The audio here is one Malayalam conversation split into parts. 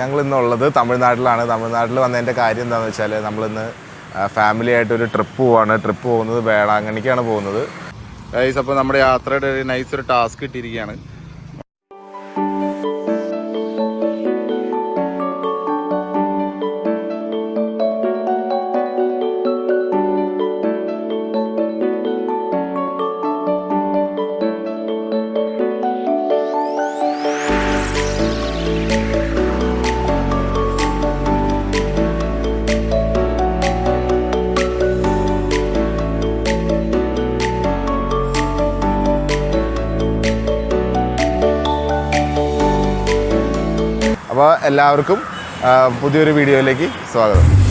ഞങ്ങൾ ഇന്നുള്ളത് തമിഴ്നാട്ടിലാണ്. തമിഴ്നാട്ടിൽ വന്നതിന്റെ കാര്യം എന്താണെന്ന് വെച്ചാൽ നമ്മളിന്ന് ഫാമിലി ആയിട്ട് ഒരു ട്രിപ്പ് പോവാണ്. ട്രിപ്പ് പോകുന്നത് വേളാങ്കണ്ണിക്കാണ് പോകുന്നത്. ഗൈസ് അപ്പോൾ നമ്മുടെ യാത്രയുടെ ഒരു നൈസ് ഒരു ടാസ്ക് ഇട്ടിരിക്കുകയാണ്. അപ്പോൾ എല്ലാവർക്കും പുതിയൊരു വീഡിയോയിലേക്ക് സ്വാഗതം.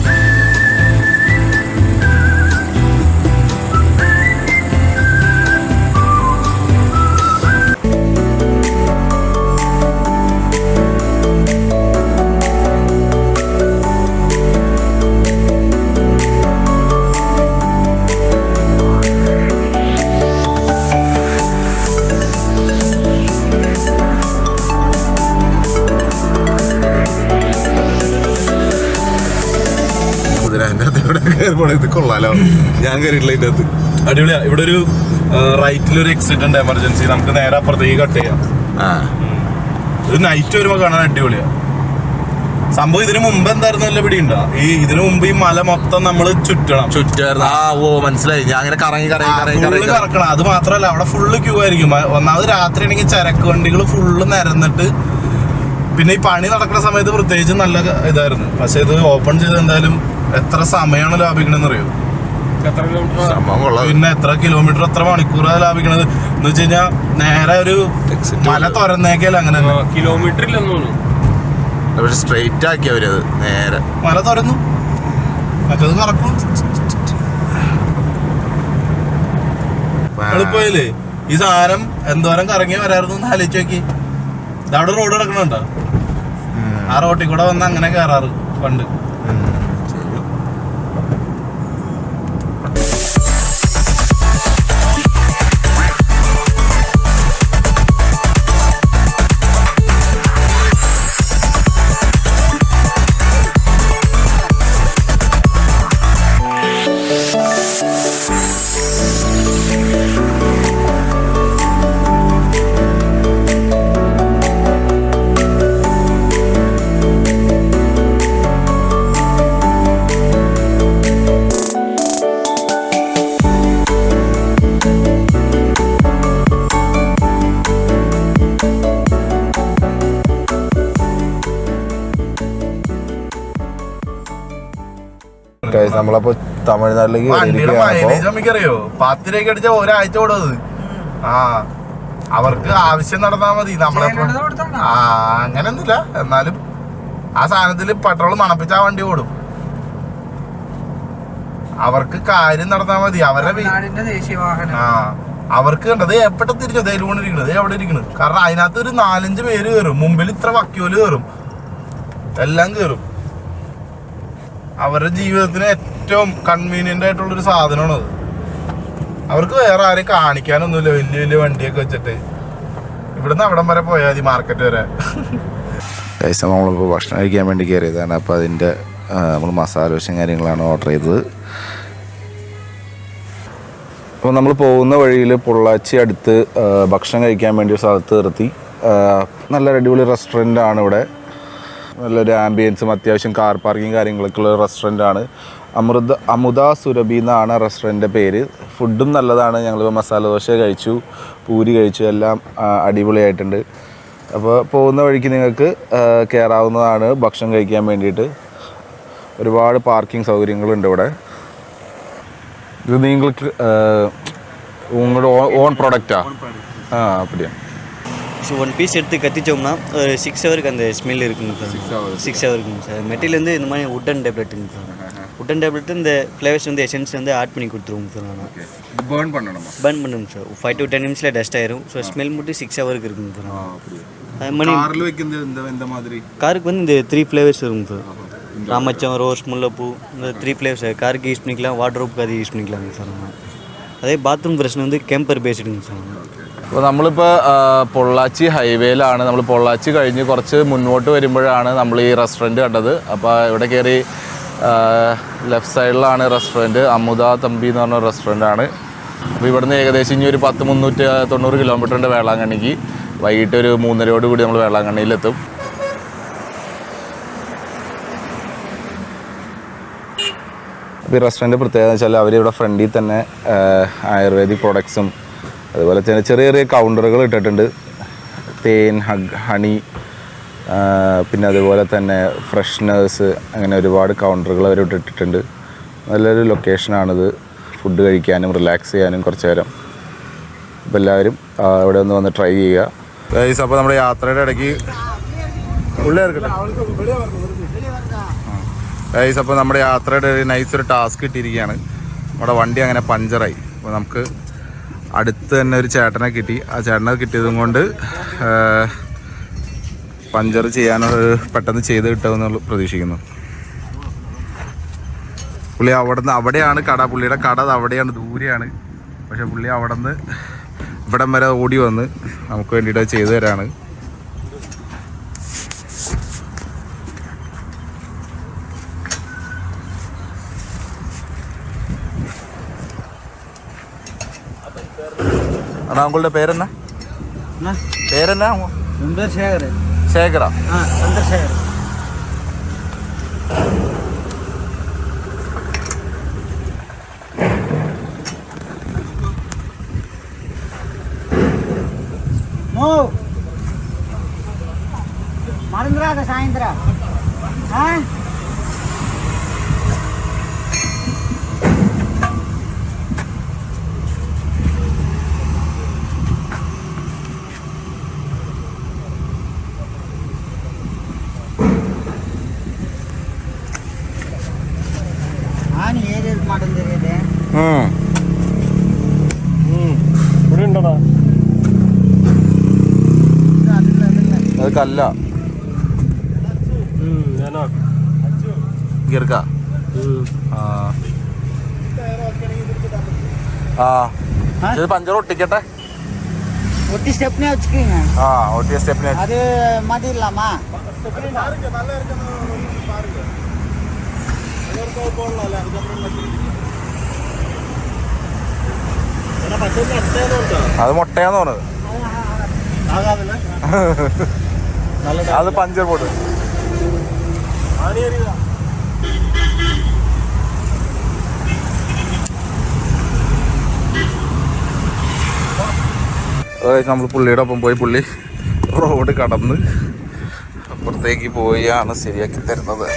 ഇത് കൊള്ളാലോ. ഞാൻ കയറിയിട്ടില്ല ഇതിന്റെ അകത്ത്. അടിപൊളിയാ. ഇവിടെ ഒരു റൈറ്റിൽ ഒരു എക്സിറ്റ് ഉണ്ട് എമർജൻസി നമുക്ക് നേരെ അപ്പുറത്തേക്ക് കട്ട് ചെയ്യാം. ആ. ഒരു നൈറ്റ് വരുമ്പോൾ കാണാൻ അടിപൊളിയാ. സംഭവം ഇതിനു മുമ്പ് എന്തായിരുന്നു നല്ല പിടിയുണ്ടോ? ഈ ഇതിനു മുമ്പ് ഈ മല മൊത്തം നമ്മൾ ചുറ്റണം. ചുറ്റായിരുന്നു ആ ഓ മനസ്സിലായി. ഞാൻ അങ്ങനെ കറങ്ങി കറങ്ങി കറങ്ങി കറങ്ങി. കറക്കണം. അത് മാത്രല്ല അവിടെ ഫുള്ള് ക്യൂ ആയിരിക്കും. ഒന്നാമത് രാത്രി ആണെങ്കിൽ ചരക്ക് വണ്ടികൾ ഫുള്ള് നിരന്നിട്ട് പിന്നെ ഈ പണി നടക്കുന്ന സമയത്ത് പ്രത്യേകിച്ച് നല്ല ഇതായിരുന്നു. പക്ഷെ ഇത് ഓപ്പൺ ചെയ്ത് എന്തായാലും എത്ര സമയമാണ് ലാഭിക്കണമെന്ന് അറിയോ? പിന്നെ എത്ര കിലോമീറ്റർ എത്ര മണിക്കൂറാണ് ലാഭിക്കണത്? എന്ന് വെച്ച് കഴിഞ്ഞാൽ നേരെ ഒരു മല തുറന്നേക്കല്ല അങ്ങനെ. കിലോമീറ്റർ പക്ഷെ സ്ട്രെയിറ്റ് ആക്കി അവരത് നേരെ. മല തുറന്നു മറ്റത് നടക്കും എളുപ്പമായില്ലേ ഈ സാധനം എന്തോരം കറങ്ങി വരായിരുന്നു എന്ന് ആലോചിച്ച് നോക്കി. അവിടെ റോഡ് കിടക്കണുണ്ടോ ആ റോട്ടിൽ കൂടെ വന്ന് അങ്ങനെ കയറാറ് പണ്ട്. നമ്മളപ്പോ തമിഴ്നാട്ടിലേക്ക് വണ്ടിയുടെ മൈലേജ് നമുക്കറിയോ? പത്ത് രൂപയ്ക്ക് അടിച്ച ഒരാഴ്ച ഓടുന്നത്. ആ അവർക്ക് ആവശ്യം നടന്നാ മതി. നമ്മളെ ആ അങ്ങനെയൊന്നുമില്ല എന്നാലും ആ സാധനത്തിൽ പെട്രോൾ മണപ്പിച്ച ആ വണ്ടി ഓടും. അവർക്ക് കാര്യം നടന്നാ മതി. അവരുടെ ആ അവർക്ക് കണ്ടത് എപ്പോഴും തിരിച്ചു തേലുകൊണ്ടിരിക്കണത് എവിടെ ഇരിക്കണത്. കാരണം അതിനകത്ത് ഒരു നാലഞ്ച് പേര് കയറും മുമ്പിൽ ഇത്ര വക്യോൽ കയറും എല്ലാം കയറും അവരുടെ ജീവിതത്തിന് ഏറ്റവും കൺവീനിയന്റ് ആയിട്ടുള്ള ഒരു സാധനമാണ് അത്. അവർക്ക് വേറെ ആരെയും കാണിക്കാനൊന്നുമില്ല. വലിയ വലിയ വണ്ടിയൊക്കെ വെച്ചിട്ട്. ഇവിടുന്ന് അവിടം വരെ പോയാൽ മതി മാർക്കറ്റ് വരെ. ഗൈസ് നമ്മളിപ്പോൾ ഭക്ഷണം കഴിക്കാൻ വേണ്ടി കയറിയതാണ് അപ്പോൾ അതിന്റെ നമ്മൾ മസാല ദോശയും കാര്യങ്ങളാണ് ഓർഡർ ചെയ്തത്. അപ്പോൾ നമ്മൾ പോകുന്ന വഴിയിൽ പൊള്ളാച്ചി അടുത്ത് ഭക്ഷണം കഴിക്കാൻ വേണ്ടി ഒരു സ്ഥലത്ത് നിർത്തി. നല്ല അടിപൊളി റെസ്റ്റോറന്റ് ആണ് ഇവിടെ. നല്ലൊരു ആംബിയൻസും അത്യാവശ്യം കാർ പാർക്കിംഗ് കാര്യങ്ങളൊക്കെ ഉള്ള റെസ്റ്റോറന്റ് ആണ്. അമൃത അമുദ സുരഭി എന്നാണ് റെസ്റ്റോറന്റിന്റെ പേര്. ഫുഡും നല്ലതാണ്. ഞങ്ങളിപ്പോൾ മസാല ദോശ കഴിച്ചു പൂരി കഴിച്ചു എല്ലാം അടിപൊളിയായിട്ടുണ്ട്. അപ്പോൾ പോകുന്ന വഴിക്ക് നിങ്ങൾക്ക് കയറാവുന്നതാണ് ഭക്ഷണം കഴിക്കാൻ വേണ്ടിയിട്ട്. ഒരുപാട് പാർക്കിംഗ് സൗകര്യങ്ങളുണ്ട് ഇവിടെ. ഇത് നിങ്ങൾക്ക് നിങ്ങളുടെ ഓൺ പ്രോഡക്റ്റാ ആ? അപ്പടിയാണ് ஸோ ஒன் பீஸ் எடுத்து கத்திச்சோம்னா ஒரு சிக்ஸ் ஹவருக்கு அந்த ஸ்மெல் இருக்குங்க சார் சிக்ஸ் ஹவர் இருக்குங்க சார் மெட்டீரியல் வந்து இந்த மாதிரி உட்டன் டேப்லெட்டுங்க சார் உட்டன் டேப்லெட் இந்த ஃப்ளேவர்ஸ் வந்து எசன்ஸ் வந்து ஆட் பண்ணி கொடுத்துருவோங்க சார் நான் பேர்ன் பண்ணணுமா? பர்ன் பண்ணுங்க சார் ஃபைவ் டு டென் மினிட்ஸில் டஸ்ட் ஆயிரும். ஸோ ஸ்மெல் மட்டும் சிக்ஸ் ஹவருக்கு இருக்குங்க சார் அது மாதிரி காரில் வைக்கிறது இந்த இந்த மாதிரி? காருக்கு வந்து இந்த த்ரீ ஃப்ளேவர்ஸ் வருங்க சார் ராமச்சம் ரோஸ் முல்லைப்பூ இந்த த்ரீ ஃப்ளேவர்ஸ் காருக்கு யூஸ் பண்ணிக்கலாம் வாட்ரோப்புக்கு அது யூஸ் பண்ணிக்கலாங்க சார் அதே பாத்ரூம் ப்ரஷ் வந்து கேம்பர் பேஸ்டுங்க சார் അപ്പോൾ നമ്മളിപ്പോൾ പൊള്ളാച്ചി ഹൈവേയിലാണ്. നമ്മൾ പൊള്ളാച്ചി കഴിഞ്ഞ് കുറച്ച് മുന്നോട്ട് വരുമ്പോഴാണ് നമ്മൾ ഈ റെസ്റ്റോറന്റ് കണ്ടത്. അപ്പോൾ ഇവിടെ കയറി ലെഫ്റ്റ് സൈഡിലാണ് റെസ്റ്റോറന്റ് അമുദ തമ്പി എന്ന് പറഞ്ഞ റെസ്റ്റോറന്റ് ആണ്. അപ്പോൾ ഇവിടുന്ന് ഏകദേശം ഇനി ഒരു പത്ത് മുന്നൂറ്റി തൊണ്ണൂറ് കിലോമീറ്ററിന്റെ വേളാങ്കണ്ണിക്ക്. വൈകിട്ട് ഒരു മൂന്നരയോട് കൂടി നമ്മൾ വേളാങ്കണ്ണിയിലെത്തും. അപ്പോൾ ഈ റെസ്റ്റോറന്റ് പ്രത്യേകത വെച്ചാൽ അവരിവിടെ ഫ്രണ്ടിൽ തന്നെ ആയുർവേദിക് പ്രോഡക്ട്സും അതുപോലെ തന്നെ ചെറിയ ചെറിയ കൗണ്ടറുകൾ ഇട്ടിട്ടുണ്ട്. തേൻ ഹഗ് ഹണി പിന്നെ അതുപോലെ തന്നെ ഫ്രഷ്നേഴ്സ് അങ്ങനെ ഒരുപാട് കൗണ്ടറുകൾ അവർ ഇട്ടിട്ടുണ്ട്. നല്ലൊരു ലൊക്കേഷനാണിത് ഫുഡ് കഴിക്കാനും റിലാക്സ് ചെയ്യാനും കുറച്ച് നേരം. അപ്പോൾ എല്ലാവരും ഇവിടെ ഒന്ന് വന്ന് ട്രൈ ചെയ്യുക. ഗൈസ് അപ്പോൾ നമ്മുടെ യാത്രയുടെ ഇടയ്ക്ക് ഗൈസ് അപ്പോൾ നമ്മുടെ യാത്രയുടെ നൈസ് ഒരു ടാസ്ക് കിട്ടിയിരിക്കുകയാണ് നമ്മുടെ വണ്ടി അങ്ങനെ പഞ്ചറായി. അപ്പോൾ നമുക്ക് അടുത്ത് തന്നെ ഒരു ചേട്ടനെ കിട്ടി. ആ ചേട്ടനെ കിട്ടിയതും കൊണ്ട് പഞ്ചർ ചെയ്യാനുള്ള പെട്ടെന്ന് ചെയ്ത് കിട്ടുമെന്നുള്ള പ്രതീക്ഷിക്കുന്നു. പുള്ളി അവിടെ നിന്ന് അവിടെയാണ് കട. പുള്ളിയുടെ കട അവിടെയാണ് ദൂരെയാണ്. പക്ഷെ പുള്ളി അവിടെ നിന്ന് ഇവിടം വരെ ഓടി വന്ന് നമുക്ക് വേണ്ടിയിട്ട് ചെയ്തു തരാണ്. അണ്ണാ ഉങ്ങളുടെ പേരെന്നാ? പേരെന്നാ? ചന്ദ്രശേഖർ ശേഖര? ആ അത് കല്ല. ഗീർക്ക ആ. ഇത് പഞ്ചർ ഒട്ടിക്കട്ടെ? ഒട്ടി സ്റ്റെപ്പിനെ വെച്ചിരിക്കീങ്ക ആ ഒട്ടിയ സ്റ്റെപ്പിനെ അത് മതിയില്ലാമാ അത് മുട്ടയാന്ന് പറഞ്ഞത്. ആകാതല്ലേ അത് പഞ്ചർ ബോർഡ് നമ്മൾ പുള്ളിയുടെ ഒപ്പം പോയി പുള്ളി റോഡ് കടന്ന് അപ്പുറത്തേക്ക് പോയാണ് ശരിയാക്കി തരുന്നത്.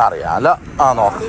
അറിയാല. ആ നോക്കാം.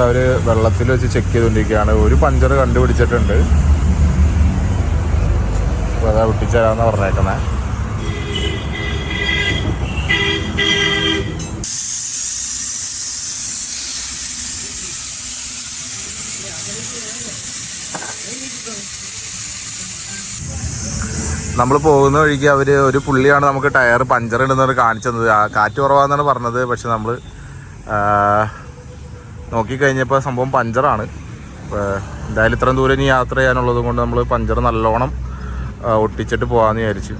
ഗൈസ് അവർ വെള്ളത്തിൽ വെച്ച് ചെക്ക് ചെയ്തുകൊണ്ടിരിക്കുകയാണ് ഒരു പഞ്ചർ കണ്ടുപിടിച്ചിട്ടുണ്ട്. അപ്പോൾ അതാ ഒട്ടിച്ചേരാന്ന് പറഞ്ഞേക്കുന്നത് നമ്മൾ പോകുന്ന വഴിക്ക് അവർ ഒരു പുള്ളിയാണ് നമുക്ക് ടയർ പഞ്ചർ ഉണ്ടെന്ന് കാണിച്ചു തന്നത്. കാറ്റ് കുറവാന്നാണ് പറഞ്ഞത്. പക്ഷെ നമ്മൾ നോക്കിക്കഴിഞ്ഞപ്പോൾ സംഭവം പഞ്ചറാണ്. എന്തായാലും ഇത്രയും ദൂരം ഇനി യാത്ര ചെയ്യാനുള്ളത് കൊണ്ട് നമ്മൾ പഞ്ചർ നല്ലോണം ഒട്ടിച്ചിട്ട് പോകാമെന്ന് വിചാരിച്ചു.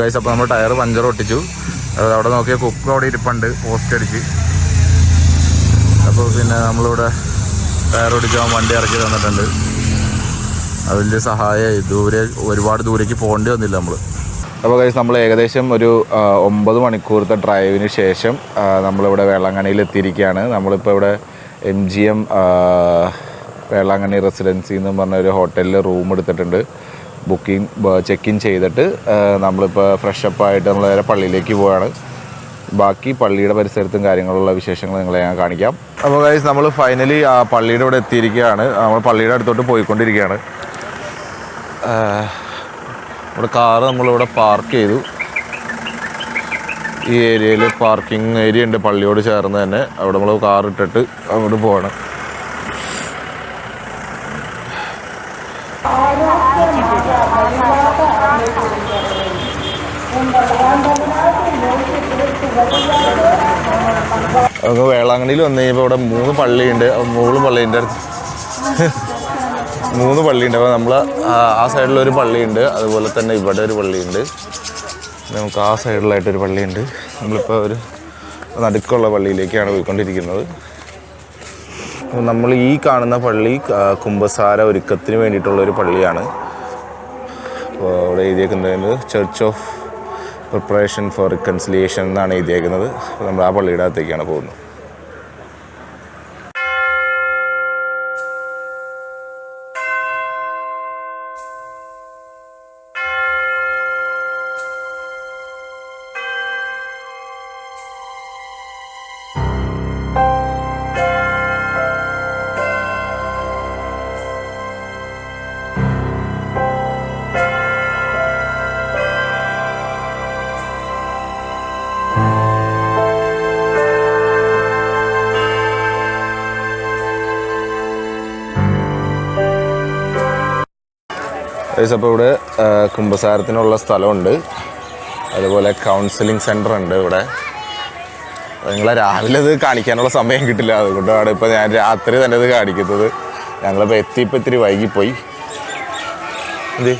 ഗൈസ് അപ്പോൾ നമ്മൾ ടയർ പഞ്ചർ ഒട്ടിച്ചു. അവിടെ നോക്കിയ കുക്ക് അവിടെ ഇരിപ്പുണ്ട് പോസ്റ്റ് അടിച്ച്. അപ്പോൾ പിന്നെ നമ്മളിവിടെ ടയർ ഒടിച്ചാൽ വണ്ടി ഇറക്കി തന്നിട്ടുണ്ട്. അതിന്റെ സഹായമായി ദൂരെ ഒരുപാട് ദൂരേക്ക് പോകേണ്ടി വന്നില്ല നമ്മൾ അപ്പോൾ കഴിച്ച് നമ്മൾ ഏകദേശം ഒരു ഒമ്പത് മണിക്കൂറത്തെ ഡ്രൈവിന് ശേഷം നമ്മളിവിടെ വേളാങ്കണ്ണിയിൽ എത്തിയിരിക്കുകയാണ്. നമ്മളിപ്പോൾ ഇവിടെ M G M Velankanni residency എന്ന് പറഞ്ഞ ഒരു ഹോട്ടലിൽ റൂം എടുത്തിട്ടുണ്ട്. ബുക്കിംഗ് ചെക്ക് ഇൻ ചെയ്തിട്ട് നമ്മളിപ്പോൾ ഫ്രഷപ്പ് ആയിട്ട് നമ്മൾ നേരെ പള്ളിയിലേക്ക് പോവുകയാണ് ബാക്കി പള്ളിയുടെ പരിസരത്തും കാര്യങ്ങളുള്ള വിശേഷങ്ങൾ നിങ്ങളെ ഞാൻ കാണിക്കാം. അപ്പോൾ ഗൈസ് നമ്മൾ ഫൈനലി ആ പള്ളിയുടെ ഇവിടെ എത്തിയിരിക്കുകയാണ്. നമ്മൾ പള്ളിയുടെ അടുത്തോട്ട് പോയിക്കൊണ്ടിരിക്കുകയാണ്. ഇവിടെ കാറ് നമ്മളിവിടെ പാർക്ക് ചെയ്തു. ഈ ഏരിയയിൽ പാർക്കിംഗ് ഏരിയ ഉണ്ട് പള്ളിയോട് ചേർന്ന് തന്നെ. അവിടെ നമ്മൾ കാർ ഇട്ടിട്ട് അങ്ങോട്ട് പോകണം വേളാങ്കണ്ണിയിൽ വന്നു കഴിഞ്ഞപ്പോൾ ഇവിടെ മൂന്ന് പള്ളിയുണ്ട്. മൂന്ന് പള്ളിയുണ്ട്. മൂന്ന് പള്ളിയുണ്ട്. അപ്പോൾ നമ്മൾ ആ സൈഡിലൊരു പള്ളിയുണ്ട്. അതുപോലെ തന്നെ ഇവിടെ ഒരു പള്ളിയുണ്ട്. നമുക്ക് ആ സൈഡിലായിട്ട് ഒരു പള്ളിയുണ്ട്. നമ്മളിപ്പോൾ ഒരു നടുക്കുള്ള പള്ളിയിലേക്കാണ് പോയിക്കൊണ്ടിരിക്കുന്നത്. നമ്മൾ ഈ കാണുന്ന പള്ളി കുംഭസാര ഒരുക്കത്തിന് വേണ്ടിയിട്ടുള്ള ഒരു പള്ളിയാണ്. അപ്പോൾ അവിടെ എഴുതിയേക്കുന്നത് church of preparation for reconciliation എന്നാണ് എഴുതിയേക്കുന്നത്. നമ്മൾ ആ പള്ളിയുടെ അകത്തേക്കാണ് പോകുന്നത്. അപ്പോൾ ഇവിടെ കുമ്പസാരത്തിനുള്ള സ്ഥലമുണ്ട്. അതുപോലെ കൗൺസിലിംഗ് സെന്റർ ഉണ്ട് ഇവിടെ. നിങ്ങളെ രാവിലെ ഇത് കാണിക്കാനുള്ള സമയം കിട്ടില്ല. അതുകൊണ്ടാണ് ഇപ്പോൾ ഞാൻ രാത്രി തന്നെ ഇത് കാണിക്കുന്നത്. ഞങ്ങളിപ്പോൾ എത്തിയപ്പോൾ ഇത്തിരി വൈകിപ്പോയി. എന്ത്?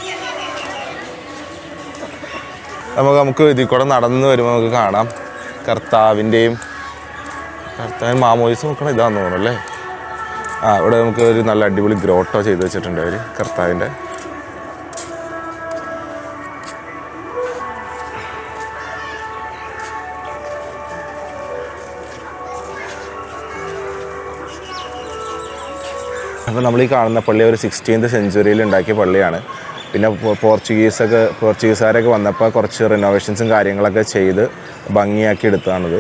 നമുക്ക് നമുക്ക് ഇതിൽ കൂടെ നടന്ന് വരുമ്പോൾ നമുക്ക് കാണാം. കർത്താവിന്റെയും കർത്താവിൻ മാമോയിസ് നോക്കണം ഇതാന്ന് തോന്നുന്നു അല്ലേ? ആ ഇവിടെ നമുക്ക് ഒരു നല്ല അടിപൊളി ഗ്രോട്ടോ ചെയ്ത് വെച്ചിട്ടുണ്ട് അവർ കർത്താവിന്റെ അപ്പോൾ നമ്മൾ ഈ കാണുന്ന പള്ളി ഒരു സിക്സ്റ്റീൻത് സെഞ്ചുറിയിൽ ഉണ്ടാക്കിയ പള്ളിയാണ്. പിന്നെ പോർച്ചുഗീസൊക്കെ പോർച്ചുഗീസുകാരൊക്കെ വന്നപ്പോൾ കുറച്ച് റിനോവേഷൻസും കാര്യങ്ങളൊക്കെ ചെയ്ത് ഭംഗിയാക്കി എടുത്തതാണിത്.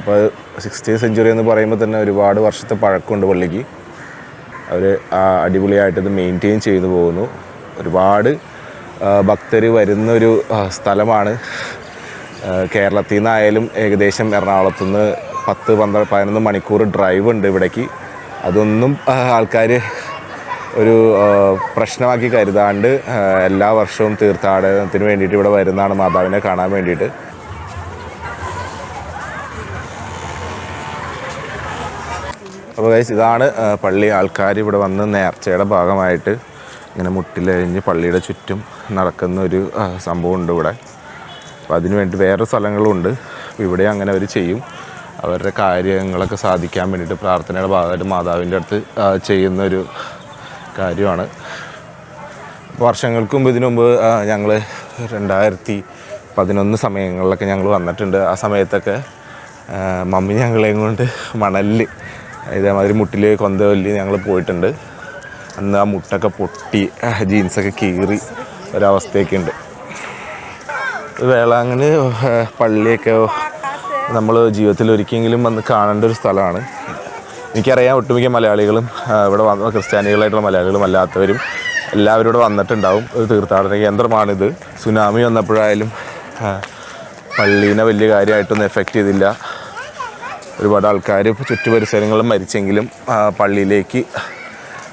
അപ്പോൾ സിക്സ്റ്റീൻ സെഞ്ചുറി എന്ന് പറയുമ്പോൾ തന്നെ ഒരുപാട് വർഷത്തെ പഴക്കമുണ്ട് പള്ളിക്ക്. അവർ അടിപൊളിയായിട്ട് ഇത് മെയിന്റെയിൻ ചെയ്തു പോകുന്നു. ഒരുപാട് ഭക്തർ വരുന്നൊരു സ്ഥലമാണ്. കേരളത്തിൽ നിന്നായാലും ഏകദേശം എറണാകുളത്തു നിന്ന് പത്ത് പന്ത്രണ്ട് പതിനൊന്ന് മണിക്കൂർ ഡ്രൈവ് ഉണ്ട് ഇവിടേക്ക്. അതൊന്നും ആൾക്കാർ ഒരു പ്രശ്നമാക്കി കരുതാണ്ട് എല്ലാ വർഷവും തീർത്ഥാടനത്തിന് വേണ്ടിയിട്ട് ഇവിടെ വരുന്നതാണ് മാതാവിനെ കാണാൻ വേണ്ടിയിട്ട്. അപ്പോൾ ഗൈസ് ഇതാണ് പള്ളി. ആൾക്കാർ ഇവിടെ വന്ന് നേർച്ചയുടെ ഭാഗമായിട്ട് ഇങ്ങനെ മുട്ടിലഴിഞ്ഞ് പള്ളിയുടെ ചുറ്റും നടക്കുന്ന ഒരു സംഭവമുണ്ട് ഇവിടെ. അപ്പോൾ അതിന് വേണ്ടി വേറെ സ്ഥലങ്ങളുണ്ട്. ഇവിടെ അങ്ങനെ അവർ ചെയ്യും. അവരുടെ കാര്യങ്ങളൊക്കെ സാധിക്കാൻ വേണ്ടിയിട്ട് പ്രാർത്ഥനയുടെ ഭാഗമായിട്ട് മാതാവിന്റെ അടുത്ത് ചെയ്യുന്ന ഒരു കാര്യമാണ്. വർഷങ്ങൾക്ക് മുമ്പ് ഇതിനു മുമ്പ് ഞങ്ങൾ രണ്ടായിരത്തി പതിനൊന്ന് സമയങ്ങളിലൊക്കെ ഞങ്ങൾ വന്നിട്ടുണ്ട്. ആ സമയത്തൊക്കെ മമ്മി ഞങ്ങളെയും കൊണ്ട് മണലിൽ ഇതേമാതിരി മുട്ടിൽ കൊന്തവല്ലി ഞങ്ങൾ പോയിട്ടുണ്ട്. അന്ന് ആ മുട്ടൊക്കെ പൊട്ടി ജീൻസൊക്കെ കീറി ഒരവസ്ഥയൊക്കെ ഉണ്ട് വേളാങ്ങനെ പള്ളിയൊക്കെ നമ്മൾ ജീവിതത്തിൽ ഒരിക്കലെങ്കിലും വന്ന് കാണേണ്ട ഒരു സ്ഥലമാണ്. എനിക്കറിയാം ഒട്ടുമിക്ക മലയാളികളും ഇവിടെ വന്ന ക്രിസ്ത്യാനികളായിട്ടുള്ള മലയാളികളും അല്ലാത്തവരും എല്ലാവരും ഇവിടെ വന്നിട്ടുണ്ടാവും. ഒരു തീർത്ഥാടന കേന്ദ്രമാണിത്. സുനാമി വന്നപ്പോഴായാലും പള്ളീനെ വലിയ കാര്യമായിട്ടൊന്നും എഫക്റ്റ് ചെയ്തില്ല. ഒരുപാട് ആൾക്കാർ ചുറ്റുപരിസരങ്ങളും മരിച്ചെങ്കിലും പള്ളിയിലേക്ക്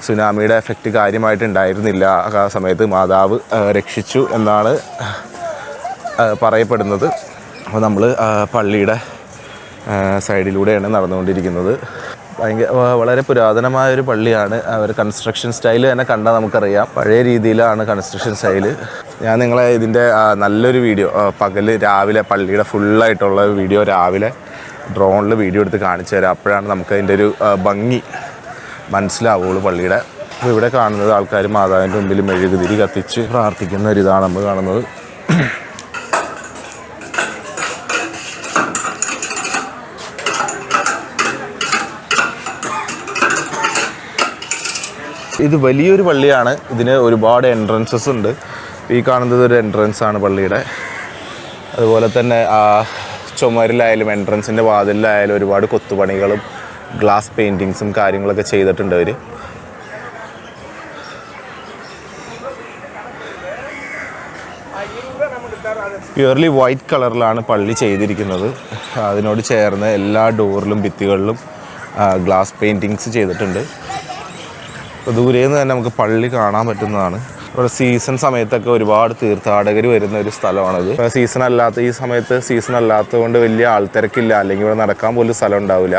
സുനാമിയുടെ എഫക്റ്റ് കാര്യമായിട്ടുണ്ടായിരുന്നില്ല. ആ സമയത്ത് മാതാവ് രക്ഷിച്ചു എന്നാണ് പറയപ്പെടുന്നത്. അപ്പോൾ നമ്മൾ പള്ളിയുടെ സൈഡിലൂടെയാണ് നടന്നുകൊണ്ടിരിക്കുന്നത്. ഭയങ്കര വളരെ പുരാതനമായ ഒരു പള്ളിയാണ് അവർ കൺസ്ട്രക്ഷൻ സ്റ്റൈൽ തന്നെ കണ്ടാൽ നമുക്കറിയാം. പഴയ രീതിയിലാണ് കൺസ്ട്രക്ഷൻ സ്റ്റൈൽ ഞാൻ നിങ്ങളെ ഇതിന്റെ നല്ലൊരു വീഡിയോ പകൽ രാവിലെ പള്ളിയുടെ ഫുള്ളായിട്ടുള്ള വീഡിയോ രാവിലെ ഡ്രോണിൽ വീഡിയോ എടുത്ത് കാണിച്ചു തരാം. അപ്പോഴാണ് നമുക്ക് അതിന്റെ ഒരു ഭംഗി മനസ്സിലാവുള്ളൂ പള്ളിയുടെ. ഇവിടെ കാണുന്നത് ആൾക്കാർ മാതാവിന്റെ മുമ്പിൽ മെഴുകുതിരി കത്തിച്ച് പ്രാർത്ഥിക്കുന്ന ഒരു ഇതാണ് നമ്മൾ കാണുന്നത്. ഇത് വലിയൊരു പള്ളിയാണ്. ഇതിന് ഒരുപാട് എൻട്രൻസസ് ഉണ്ട്. ഈ കാണുന്നത് ഒരു എൻട്രൻസ് ആണ് പള്ളിയുടെ. അതുപോലെ തന്നെ ആ ചുമരിലായാലും എൻട്രൻസിന്റെ വാതിലിലായാലും ഒരുപാട് കൊത്തുപണികളും ഗ്ലാസ് പെയിന്റിങ്സും കാര്യങ്ങളൊക്കെ ചെയ്തിട്ടുണ്ട് അവർ പ്യുവർലി വൈറ്റ് കളറിലാണ് പള്ളി ചെയ്തിരിക്കുന്നത്. അതിനോട് ചേർന്ന് എല്ലാ ഡോറിലും ഭിത്തികളിലും ഗ്ലാസ് പെയിന്റിങ്സ് ചെയ്തിട്ടുണ്ട്. ദൂരെ നിന്ന് തന്നെ നമുക്ക് പള്ളി കാണാൻ പറ്റുന്നതാണ്. ഇവിടെ സീസൺ സമയത്തൊക്കെ ഒരുപാട് തീർത്ഥാടകർ വരുന്ന ഒരു സ്ഥലമാണിത്. സീസൺ അല്ലാത്ത ഈ സമയത്ത് സീസൺ അല്ലാത്തത് കൊണ്ട് വലിയ ആൾത്തിരക്കില്ല. അല്ലെങ്കിൽ ഇവിടെ നടക്കാൻ പോലും സ്ഥലം ഉണ്ടാവില്ല.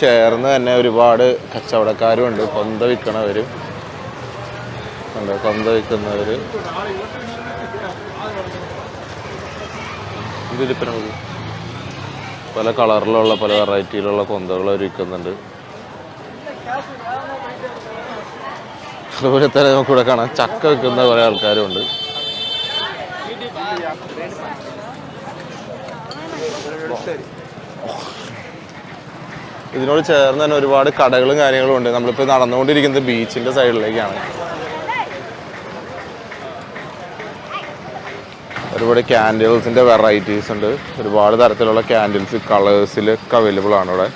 ചേർന്ന് തന്നെ ഒരുപാട് കച്ചവടക്കാരും ഉണ്ട് കൊന്ത വിൽക്കണവർ ഉണ്ട് കൊന്ത വിൽക്കുന്നവർ പല കളറിലുള്ള പല വെറൈറ്റിയിലുള്ള കൊന്തകൾ അവർ വിൽക്കുന്നുണ്ട്. അതുപോലെ തന്നെ നമുക്കിവിടെ കാണാം ചക്ക വിൽക്കുന്ന കുറേ ആൾക്കാരുണ്ട്. ഇതിനോട് ചേർന്ന് തന്നെ ഒരുപാട് കടകളും കാര്യങ്ങളും ഉണ്ട്. നമ്മളിപ്പോൾ നടന്നുകൊണ്ടിരിക്കുന്നത് ബീച്ചിന്റെ സൈഡിലേക്കാണ്. ഒരുപാട് ക്യാൻഡിൽസിന്റെ വെറൈറ്റീസ് ഉണ്ട്. ഒരുപാട് തരത്തിലുള്ള ക്യാൻഡിൽസ് കളേഴ്സിലൊക്കെ അവൈലബിൾ ആണ് ഇവിടെ.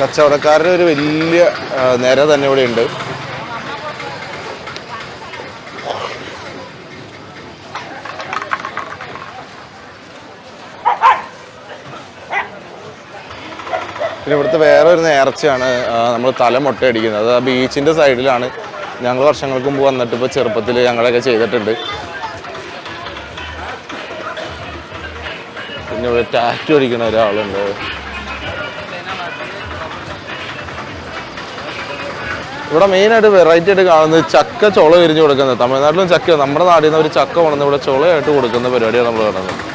കച്ചവടക്കാരുടെ ഒരു വലിയ നിര തന്നെ ഇവിടെ ഉണ്ട്. പിന്നെ ഇവിടുത്തെ വേറെ ഒരു നേർച്ചയാണ് നമ്മൾ തല മുട്ടയടിക്കുന്നത്. അത് ആ ബീച്ചിന്റെ സൈഡിലാണ് ഞങ്ങൾ വർഷങ്ങൾക്ക് മുമ്പ് വന്നിട്ട് ഇപ്പോൾ ചെറുപ്പത്തിൽ ഞങ്ങളൊക്കെ ചെയ്തിട്ടുണ്ട്. പിന്നെ ഇവിടെ ടാറ്റു അടിക്കുന്ന ഒരാളുണ്ട്. ഇവിടെ മെയിനായിട്ട് വെറൈറ്റി ആയിട്ട് കാണുന്നത് ചക്ക ചുള വിരിഞ്ഞ് കൊടുക്കുന്നത്. തമിഴ്നാട്ടിലും ചക്ക നമ്മുടെ നാട്ടിൽ നിന്ന് ഒരു ചക്ക കൊണ്ടുവന്ന് ഇവിടെ ചുളയായിട്ട് കൊടുക്കുന്ന പരിപാടിയാണ് നമ്മൾ കാണുന്നത്.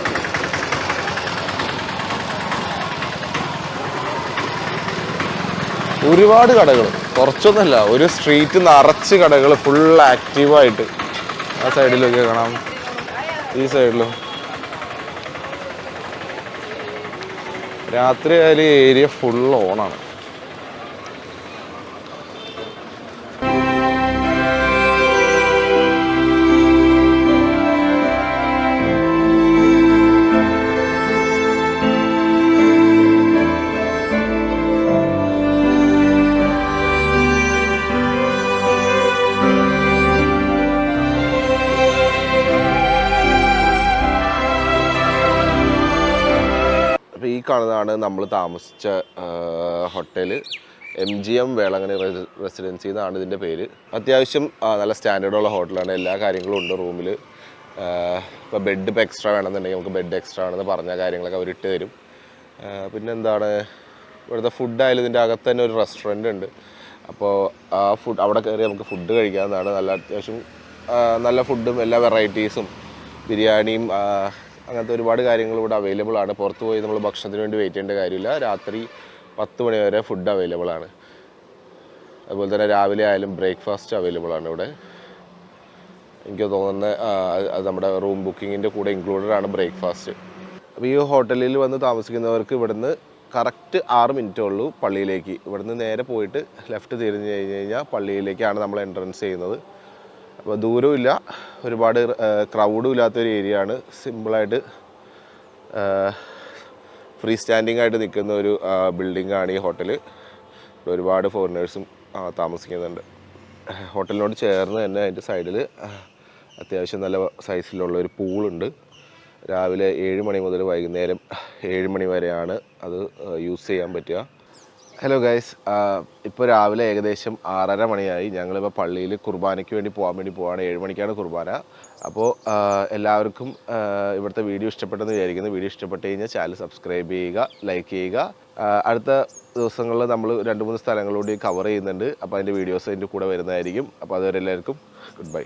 ഒരുപാട് കടകൾ കുറച്ചൊന്നുമില്ല ഒരു സ്ട്രീറ്റ് നിറച്ച് കടകൾ ഫുൾ ആക്റ്റീവായിട്ട് ആ സൈഡിലൊക്കെ കാണാം. ഈ സൈഡിലും രാത്രി ആയാലും ഏരിയ ഫുൾ ഓണാണ് കാണുന്നതാണ് നമ്മൾ താമസിച്ച hotel M G M Velankanni residency എന്നാണ് ഇതിന്റെ പേര്. അത്യാവശ്യം നല്ല സ്റ്റാൻഡേർഡുള്ള ഹോട്ടലാണ്. എല്ലാ കാര്യങ്ങളും ഉണ്ട് റൂമിൽ ഇപ്പോൾ ബെഡ് ഇപ്പോൾ എക്സ്ട്രാ വേണമെന്നുണ്ടെങ്കിൽ നമുക്ക് ബെഡ് എക്സ്ട്രാ ആണെന്ന് പറഞ്ഞ കാര്യങ്ങളൊക്കെ അവർ ഇട്ട് തരും. പിന്നെ എന്താണ് ഇവിടുത്തെ ഫുഡായാലും ഇതിന്റെ അകത്ത് തന്നെ ഒരു റെസ്റ്റോറന്റ് ഉണ്ട്. അപ്പോൾ ആ ഫുഡ് അവിടെ കയറി നമുക്ക് ഫുഡ് കഴിക്കാവുന്നതാണ്. നല്ല അത്യാവശ്യം നല്ല ഫുഡും എല്ലാ വെറൈറ്റീസും ബിരിയാണിയും അങ്ങനത്തെ ഒരുപാട് കാര്യങ്ങൾ ഇവിടെ അവൈലബിൾ ആണ്. പുറത്ത് പോയി നമ്മൾ ഭക്ഷണത്തിന് വേണ്ടി വെയിറ്റ് ചെയ്യേണ്ട കാര്യമില്ല. രാത്രി പത്ത് മണി വരെ ഫുഡ് അവൈലബിൾ ആണ്. അതുപോലെ തന്നെ രാവിലെ ആയാലും ബ്രേക്ക്ഫാസ്റ്റ് അവൈലബിൾ ആണ് ഇവിടെ. എനിക്ക് തോന്നുന്നത് നമ്മുടെ റൂം ബുക്കിങ്ങിന്റെ കൂടെ ഇൻക്ലൂഡഡ് ആണ് ബ്രേക്ക്ഫാസ്റ്റ് അപ്പോൾ ഈ ഹോട്ടലിൽ വന്ന് താമസിക്കുന്നവർക്ക് ഇവിടുന്ന് കറക്റ്റ് ആറ് മിനിറ്റേ ഉള്ളൂ പള്ളിയിലേക്ക്. ഇവിടുന്ന് നേരെ പോയിട്ട് ലെഫ്റ്റ് തിരിഞ്ഞ് കഴിഞ്ഞ് കഴിഞ്ഞാൽ പള്ളിയിലേക്കാണ് നമ്മൾ എൻട്രൻസ് ചെയ്യുന്നത്. അപ്പോൾ ദൂരവും ഒരുപാട് ക്രൗഡും ഇല്ലാത്തൊരു ഏരിയ ആണ്. സിമ്പിളായിട്ട് ഫ്രീ സ്റ്റാൻഡിങ് ആയിട്ട് നിൽക്കുന്ന ഒരു ബിൽഡിംഗ് ആണ് ഈ ഹോട്ടൽ ഒരുപാട് ഫോറിനേഴ്സും താമസിക്കുന്നുണ്ട്. ഹോട്ടലിനോട് ചേർന്ന് തന്നെ അതിന്റെ സൈഡിൽ അത്യാവശ്യം നല്ല സൈസിലുള്ള ഒരു പൂളുണ്ട് രാവിലെ ഏഴ് മണി മുതൽ വൈകുന്നേരം ഏഴ് മണി വരെയാണ് അത് യൂസ് ചെയ്യാൻ പറ്റുക. ഹലോ ഗൈസ് ഇപ്പോൾ രാവിലെ ഏകദേശം ആറര മണിയായി. ഞങ്ങളിപ്പോൾ പള്ളിയിൽ കുർബാനയ്ക്ക് വേണ്ടി പോകാൻ വേണ്ടി പോവാണ്. ഏഴ് മണിക്കാണ് കുർബാന. അപ്പോൾ എല്ലാവർക്കും ഇവിടുത്തെ വീഡിയോ ഇഷ്ടപ്പെട്ടെന്ന് വിചാരിക്കുന്നു. വീഡിയോ ഇഷ്ടപ്പെട്ട് കഴിഞ്ഞാൽ ചാനൽ സബ്സ്ക്രൈബ് ചെയ്യുക ലൈക്ക് ചെയ്യുക. അടുത്ത ദിവസങ്ങളിൽ നമ്മൾ രണ്ട് മൂന്ന് സ്ഥലങ്ങളിലൂടെ കവർ ചെയ്യുന്നുണ്ട്. അപ്പോൾ അതിന്റെ വീഡിയോസ് അതിന്റെ കൂടെ വരുന്നതായിരിക്കും. അപ്പോൾ അതുവരെ എല്ലാവർക്കും ഗുഡ് ബൈ